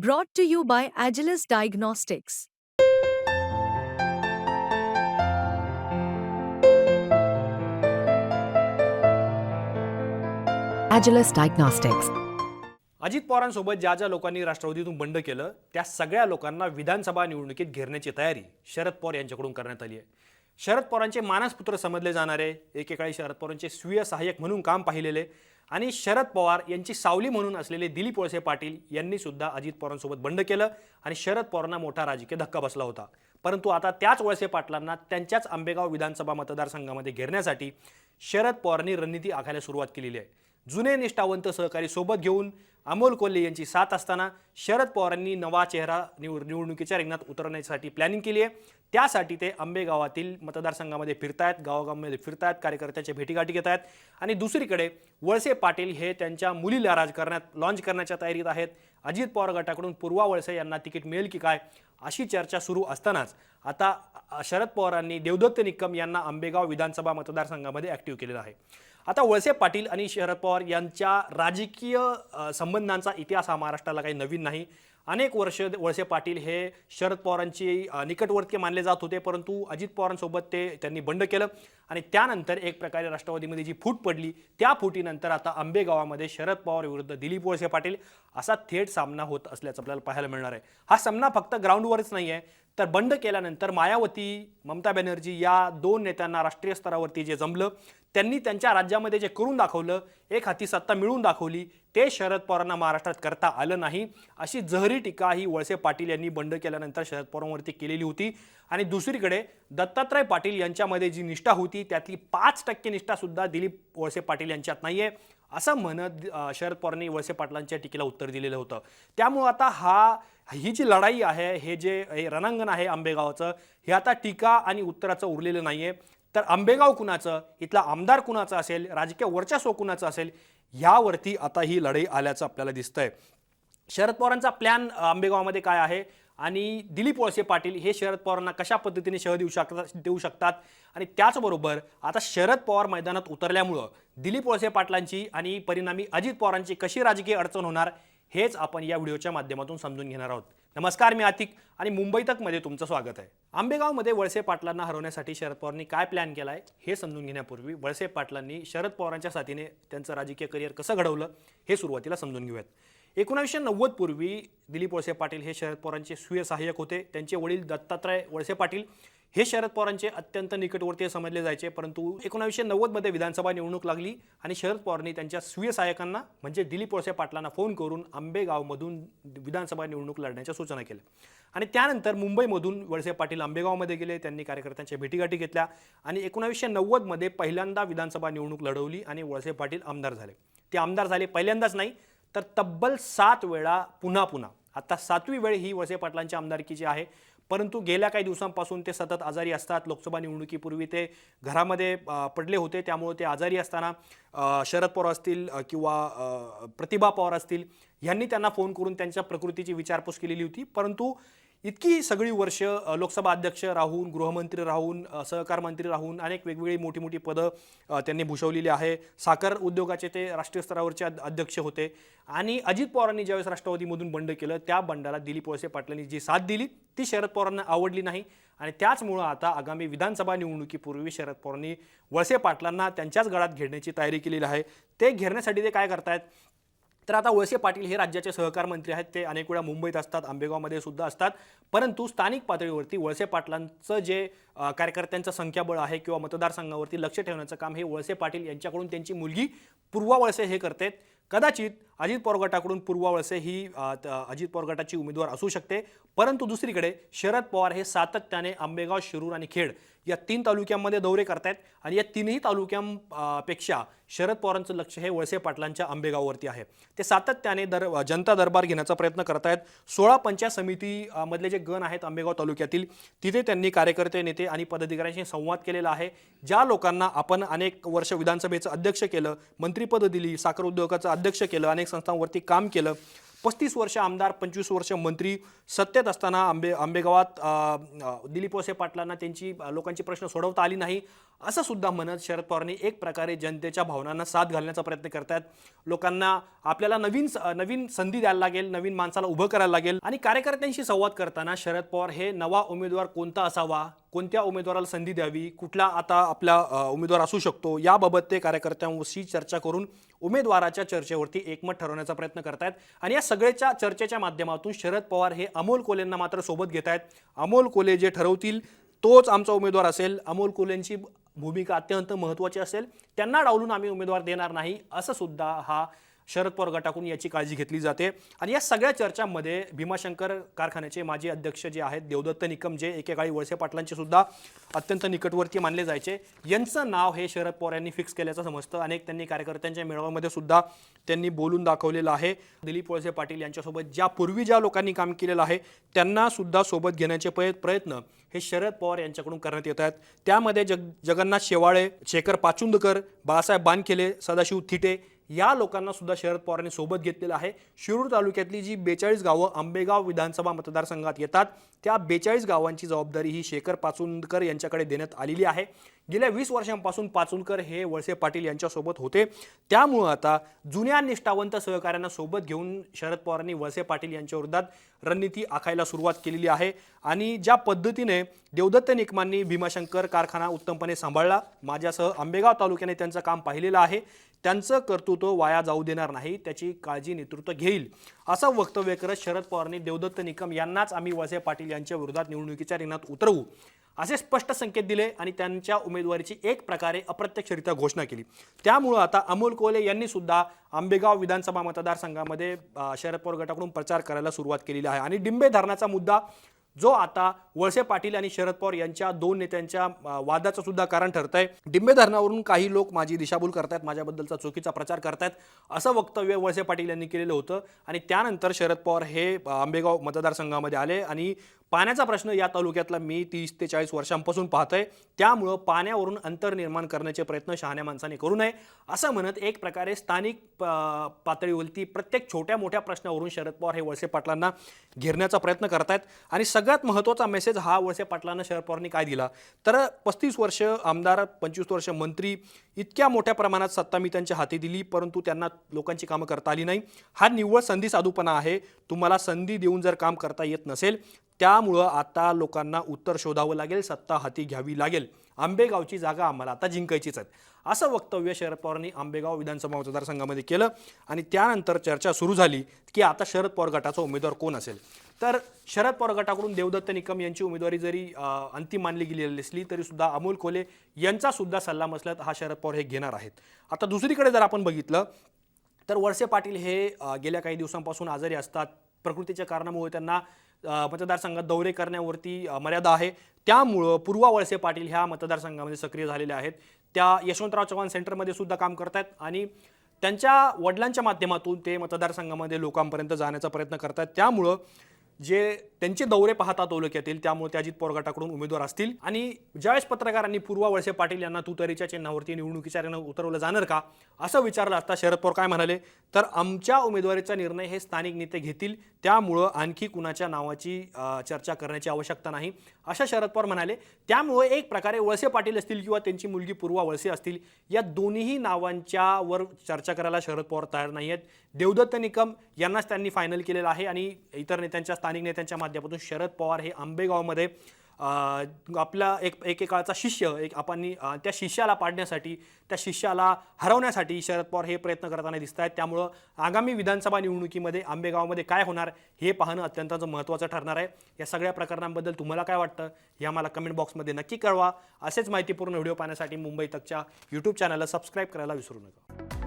Brought to you by Agilus Diagnostics. Agilus Diagnostics. Ajit पवारांसोबत ज्या ज्या लोकांनी राष्ट्रवादीतून बंड केलं त्या सगळ्या लोकांना विधानसभा निवडणुकीत घेरण्याची तयारी शरद पवार यांच्याकडून करण्यात आली आहे शरद पवारांचे मानसपुत्र समजले जाणारे एकेकाळी शरद पवारांचे स्वीय सहाय्यक म्हणून काम पाहिलेले आणि शरद पवार यांची सावली म्हणून असलेले दिलीप वळसे पाटील यांनी सुद्धा अजित पवारांसोबत बंड केलं आणि शरद पवारांना मोठा राजकीय धक्का बसला होता. परंतु आता त्याच वळसे पाटलांना त्यांच्याच आंबेगाव विधानसभा मतदारसंघामध्ये घेरण्यासाठी शरद पवारांनी रणनीती आखायला सुरुवात केलेली आहे. जुने निष्ठावंत सहकारी सोबत घेऊन अमोल कोल्हे यांची साथ असताना शरद पवारांनी नवा चेहरा निवड निवडणुकीच्या रिंगणात उतरण्यासाठी प्लॅनिंग केली आहे. त्यासाठी ते आंबेगावातील मतदारसंघामध्ये फिरतायत गावोगावामध्ये फिरतायत कार्यकर्त्यांच्या भेटीगाठी घेत आहेत आणि दुसरीकडे वळसे पाटील हे त्यांच्या मुलीला राजकारणात लॉन्च करण्याच्या तयारीत आहेत. अजित पवार गटाकडून पूर्वा वळसे यांना तिकीट मिळेल की काय अशी चर्चा सुरू असतानाच आता शरद पवारांनी देवदत्त निकम यांना आंबेगाव विधानसभा मतदारसंघामध्ये ॲक्टिव्ह केलेलं आहे. आता वळसे पाटील आणि शरद पवार यांच्या राजकीय संबंधांचा इतिहास हा महाराष्ट्राला काही नवीन नाही. अनेक वर्ष वळसे पाटील हे शरद पवारांची निकटवर्तीय मानले जात होते परंतु अजित पवारांसोबत ते त्यांनी बंड केलं. आणि त्यानंतर एक प्रकारे राष्ट्रवादीमध्ये जी फूट पडली त्या फुटीनंतर आता आंबेगावामध्ये शरद पवार विरुद्ध दिलीप वळसे पाटील असा थेट सामना होत असल्याचं आपल्याला पाहायला मिळणार आहे. हा सामना फक्त ग्राउंडवरच नाही आहे तर बंड केल्यानंतर मायावती ममता बॅनर्जी या दोन नेत्यांना राष्ट्रीय स्तरावरती जे जमलं त्यांनी त्यांच्या राज्यामध्ये जे करून दाखवलं एक हाती सत्ता मिळवून दाखवली ते शरद पवारांना महाराष्ट्रात करता आलं नाही. अशी जहरी टीका ही वळसे पाटील यांनी बंड केल्यानंतर शरद पवारांवरती केलेली होती. आणि दुसरीकडे दत्तात्रय पाटील यांच्यामध्ये जी निष्ठा होती त्यातली पाच टक्के निष्ठासुद्धा दिलीप वळसे पाटील यांच्यात नाही आहे असं म्हणत शरद पवारांनी वळसे पाटलांच्या टीकेला उत्तर दिलेलं होतं. त्यामुळं आता हा ही जी लढाई आहे हे जे हे रणांगण आहे आंबेगावचं हे आता टीका आणि उत्तराचं उरलेलं नाही आहे तर आंबेगाव कुणाचं इथला आमदार कुणाचा असेल राजकीय वर्चस्व कुणाचं असेल यावरती आता ही लढाई आल्याचं आपल्याला दिसतंय. शरद पवारांचा प्लॅन आंबेगावमध्ये काय आहे? आणि दिलीप वळसे पाटील हे शरद पवारांना कशा पद्धतीने शह देऊ शकतात देऊ शकतात? आणि त्याचबरोबर आता शरद पवार मैदानात उतरल्यामुळं दिलीप वळसे पाटलांची आणि परिणामी अजित पवारांची कशी राजकीय अडचण होणार? हेच आपण या व्हिडिओच्या माध्यमातून समजून घेणार आहोत. नमस्कार मी आतिक आणि मुंबई तकमध्ये तुमचं स्वागत आहे. आंबेगावमध्ये वळसे पाटलांना हरवण्यासाठी शरद पवारांनी काय प्लॅन केला आहे हे समजून घेण्यापूर्वी वळसे पाटलांनी शरद पवारांच्या साथीने त्यांचं राजकीय करिअर कसं घडवलं हे सुरुवातीला समजून घेऊयात. एकोणीसशे नव्वद पूर्वी दिलीप वळसे पाटील हे शरद पवारांचे स्वीय सहाय्यक होते. त्यांचे वडील दत्तात्रय वळसे पाटील हे शरद पवारांचे अत्यंत निकटवर्तीय समजले जायचे परंतु एकोणावीसशे नव्वदमध्ये विधानसभा निवडणूक लागली आणि शरद पवारांनी त्यांच्या स्वीय सहाय्यकांना म्हणजे दिलीप वळसे पाटलांना फोन करून आंबेगावमधून विधानसभा निवडणूक लढण्याच्या सूचना केल्या. आणि त्यानंतर मुंबईमधून वळसे पाटील आंबेगावमध्ये गेले त्यांनी कार्यकर्त्यांच्या भेटीगाठी घेतल्या आणि एकोणावीसशे नव्वदमध्ये पहिल्यांदा विधानसभा निवडणूक लढवली आणि वळसे पाटील आमदार झाले. ते आमदार झाले पहिल्यांदाच नाही तर तब्बल सात वेळा पुन्हा पुन्हा. आता सातवी वेळ ही वसे पाटलांच्या आमदारकीची आहे. परंतु गेल्या काही दिवसांपासून ते सतत आजारी असतात. लोकसभा निवडणुकीपूर्वी ते घरामध्ये पडले होते. त्यामुळे ते आजारी असताना शरद पवार असतील किंवा प्रतिभा पवार असतील यांनी त्यांना फोन करून त्यांच्या प्रकृतीची विचारपूस केलेली होती. परंतु इतकी सगळी वर्ष लोकसभा अध्यक्ष राहून गृहमंत्री राहून सहकार मंत्री राहून अनेक वेगवेगळी मोठी मोठी पदं त्यांनी भूषवलेली आहे. साखर उद्योगाचे ते राष्ट्रीय स्तरावरचे अध्यक्ष होते. आणि अजित पवारांनी ज्यावेळेस राष्ट्रवादीमधून बंड केलं त्या बंडाला दिलीप वळसे पाटलांनी जी साथ दिली ती शरद पवारांना आवडली नाही. आणि त्याचमुळं आता आगामी विधानसभा निवडणुकीपूर्वी शरद पवारांनी वळसे पाटलांना त्यांच्याच गळात घेण्याची तयारी केलेली आहे. ते घेरण्यासाठी ते काय करतायत? तर आता वळसे पाटील हे राज्याचे सहकार मंत्री आहेत. ते अनेक वेळा मुंबईत असतात आंबेगावमध्ये सुद्धा असतात. परंतु स्थानिक पातळीवरती वळसे पाटलांचं जे कार्यकर्त्यांचं संख्याबळ आहे किंवा मतदारसंघावरती लक्ष ठेवण्याचं काम हे वळसे पाटील यांच्याकडून त्यांची मुलगी पूर्वा वळसे हे करतात. कदाचित अजित पवार गटाकडून पूर्वा वळसे ही अजित पवार गटाची उमेदवार असू शकते. परंतु दुसरीकडे शरद पवार हे सातत्याने आंबेगाव शिरूर आणि खेड या तीन तालुक्यांमध्ये दौरे करतायत आणि या तीनही तालुक्यांपेक्षा शरद पवारांचं लक्ष हे वळसे पाटलांच्या आंबेगाववरती आहे. ते सातत्याने दर जनता दरबार घेण्याचा प्रयत्न करत आहेत सोळा पंचायत समितीमधले जे गण आहेत आंबेगाव तालुक्यातील तिथे त्यांनी कार्यकर्ते नेते आणि पदाधिकाऱ्यांशी संवाद केलेला आहे. ज्या लोकांना आपण अनेक वर्ष विधानसभेचं अध्यक्ष केलं मंत्रिपद दिली साखर उद्योगाचं अध्यक्ष केलं अनेक संस्थांवरती काम केलं. पस्तीस वर्ष आमदार पंचवीस वर्ष मंत्री सत्तेत असताना आंबे आंबेगावात दिलीप वसे पाटलांना त्यांची लोकांची प्रश्न सोडवता आली नाही. असं सुद्धा म्हणत शरद पवारांनी एक प्रकारे जनतेच्या भावनांना साथ घालण्याचा प्रयत्न करतायत. लोकांना आपल्याला नवीन नवीन संधी द्यायला लागेल नवीन माणसाला उभं करायला लागेल. आणि कार्यकर्त्यांशी संवाद करताना शरद पवार हे नवा उमेदवार कोणता असावा कोणत्या उमेदवाराला संधी द्यावी कुठला आता आपला उमेदवार असू शकतो याबाबत ते कार्यकर्त्यांशी चर्चा करून उमेदवाराच्या चर्चेवरती एकमत ठरवण्याचा प्रयत्न करतायत. आणि या सगळ्याच्या चर्चेच्या माध्यमातून शरद पवार हे अमोल कोलेंना मात्र सोबत घेत आहेत अमोल कोले जे ठरवतील तोच आमचा उमेदवार असेल. अमोल कोलेंची भूमिका अत्यंत महत्त्वाची असेल. त्यांना डावलून आम्ही उमेदवार देणार नाही असं सुद्धा हा शरद पवार गटाकडून याची काळजी घेतली जाते. आणि या सगळ्या चर्चांमध्ये भीमाशंकर कारखान्याचे माजी अध्यक्ष जे आहेत देवदत्त निकम जे एकेकाळी वळसे पाटलांचे सुद्धा अत्यंत निकटवर्ती मानले जायचे. यांचं नाव हे शरद पवार यांनी फिक्स केल्याचं समजतं. अनेक त्यांनी कार्यकर्त्यांच्या मेळाव्यामध्ये सुद्धा त्यांनी बोलून दाखवलेलं आहे. दिलीप वळसे पाटील यांच्यासोबत ज्या पूर्वी ज्या लोकांनी काम केलेलं आहे त्यांना सुद्धा सोबत घेण्याचे प्रयत्न हे शरद पवार यांच्याकडून करण्यात येत आहेत. त्यामध्ये जग जगन्नाथ शेवाळे शेखर पाचुंदकर बाळासाहेब बानखेले सदाशिव थिटे या लोकांना सुद्धा शरद पवारांनी सोबत घेतलेलं आहे. शिरूर तालुक्यातली जी बेचाळीस गावं आंबेगाव विधानसभा मतदारसंघात येतात त्या बेचाळीस गावांची जबाबदारी ही शेखर पाचुंदकर यांच्याकडे देण्यात आलेली आहे. गेल्या वीस वर्षांपासून पाचुंदकर हे वळसे पाटील यांच्यासोबत होते. त्यामुळं आता जुन्या निष्ठावंत सहकाऱ्यांना सोबत घेऊन शरद पवारांनी वळसे पाटील यांच्या विरोधात रणनीती आखायला सुरुवात केलेली आहे आणि ज्या पद्धतीने देवदत्त निकमांनी भीमाशंकर कारखाना उत्तमपणे सांभाळला माझ्यासह आंबेगाव तालुक्याने त्यांचं काम पाहिलेलं आहे. त्यांचं कर्तृत्व वाया जाऊ देणार नाही त्याची काळजी नेतृत्व घेईल असं वक्तव्य करत शरद पवारांनी देवदत्त निकम यांनाच आम्ही वसे पाटील यांच्या विरोधात निवडणुकीच्या रिंगणात उतरवू असे स्पष्ट संकेत दिले आणि त्यांच्या उमेदवारीची एक प्रकारे अप्रत्यक्षरित्या घोषणा केली. त्यामुळं आता अमोल कोले यांनी सुद्धा आंबेगाव विधानसभा मतदारसंघामध्ये शरद पवार गटाकडून प्रचार करायला सुरुवात केलेली आहे. आणि डिंबे धरणाचा मुद्दा जो आता वळसे पाटील आणि शरद पवार यांच्या दोन नेत्यांच्या वादाचं सुद्धा कारण ठरत आहे डिंबे धरणावरून काही लोक माझी दिशाभूल करतायत माझ्याबद्दलचा चुकीचा प्रचार करतायत असं वक्तव्य वळसे पाटील यांनी केलेलं होतं. आणि त्यानंतर शरद पवार हे आंबेगाव मतदारसंघामध्ये आले आणि पाण्याचा प्रश्न या तालुक्यातला मी तीस ते चाळीस वर्षांपासून पाहतोय. त्यामुळं पाण्यावरून अंतर निर्माण करण्याचे प्रयत्न शहाण्या माणसाने करू नये. असं म्हणत एक प्रकारे स्थानिक पातळीवरती प्रत्येक छोट्या मोठ्या प्रश्नावरून शरद पवार हे वळसे पाटलांना घेरण्याचा प्रयत्न करत आहेत आणि सगळ्यात महत्त्वाचा मेसेज हा वळसे पाटलांना शरद पवारांनी काय दिला? तर पस्तीस वर्ष आमदार पंचवीस वर्ष मंत्री इतक्या मोठ्या प्रमाणात सत्ता मी त्यांच्या हाती दिली परंतु त्यांना लोकांची कामं करता आली नाही. हा निव्वळ संधी साधूपणा आहे. तुम्हाला संधी देऊन जर काम करता येत नसेल त्यामुळं आता लोकांना उत्तर शोधावं लागेल सत्ता हाती घ्यावी लागेल. आंबेगावची जागा आम्हाला आता जिंकायचीच आहे असं वक्तव्य शरद पवारांनी आंबेगाव विधानसभा मतदारसंघामध्ये केलं आणि त्यानंतर चर्चा सुरू झाली की आता शरद पवार गटाचा उमेदवार कोण असेल? तर शरद पवार गटाकडून देवदत्त निकम यांची उमेदवारी जरी अंतिम मानली गेलेली असली तरी सुद्धा अमोल कोले यांचा सुद्धा सल्ला मसल्यात हा शरद पवार हे घेणार आहेत. आता दुसरीकडे जर आपण बघितलं तर वळसे पाटील हे गेल्या काही दिवसांपासून आजारी असतात. प्रकृतीच्या कारणामुळे त्यांना मतदारसंघात दौरे करण्यावरती मर्यादा आहे. त्यामुळं पूर्वा वळसे पाटील ह्या मतदारसंघामध्ये सक्रिय झालेल्या आहेत. त्या यशवंतराव चव्हाण सेंटरमध्ये सुद्धा काम करत आहेत आणि त्यांच्या वडिलांच्या माध्यमातून ते मतदारसंघामध्ये लोकांपर्यंत जाण्याचा प्रयत्न करतात त्यामुळं जे त्यांचे दौरे पाहतात तालुक्यातील त्यामुळे ते अजित पवार गटाकडून उमेदवार असतील. आणि ज्यावेळेस पत्रकारांनी पूर्वा वळसे पाटील यांना तुतारीच्या चिन्हावरती निवडणुकीच्या रेनं उतरवलं जाणार का? असं विचारलं असता शरद पवार काय म्हणाले? तर आमच्या उमेदवारीचा निर्णय हे स्थानिक नेते घेतील. त्यामुळं आणखी कुणाच्या नावाची चर्चा करण्याची आवश्यकता नाही. अशा शरद पवार म्हणाले त्यामुळे एक प्रकारे वळसे पाटील असतील किंवा त्यांची मुलगी पूर्वा वळसे असतील या दोन्हीही नावांच्या वर चर्चा करायला शरद पवार तयार नाही आहेत. देवदत्त निकम यांनाच त्यांनी फायनल केलेलं आहे आणि इतर नेत्यांच्या स्थानिक नेत्यांच्या माध्यमातून शरद पवार हे आंबेगावमध्ये आपला एक एकेकाळचा शिष्य एक आपण त्या शिष्याला पाडण्यासाठी त्या शिष्याला हरवण्यासाठी शरद पवार हे प्रयत्न करताना दिसत आहेत त्यामुळं आगामी विधानसभा निवडणुकीमध्ये आंबेगावमध्ये काय होणार हे पाहणं अत्यंत महत्त्वाचं ठरणार आहे. या सगळ्या प्रकरणांबद्दल तुम्हाला काय वाटतं हे आम्हाला कमेंट बॉक्समध्ये नक्की कळवा. असेच माहितीपूर्ण व्हिडिओ पाहण्यासाठी मुंबई तकच्या यूट्यूब चॅनलला सबस्क्राईब करायला विसरू नका.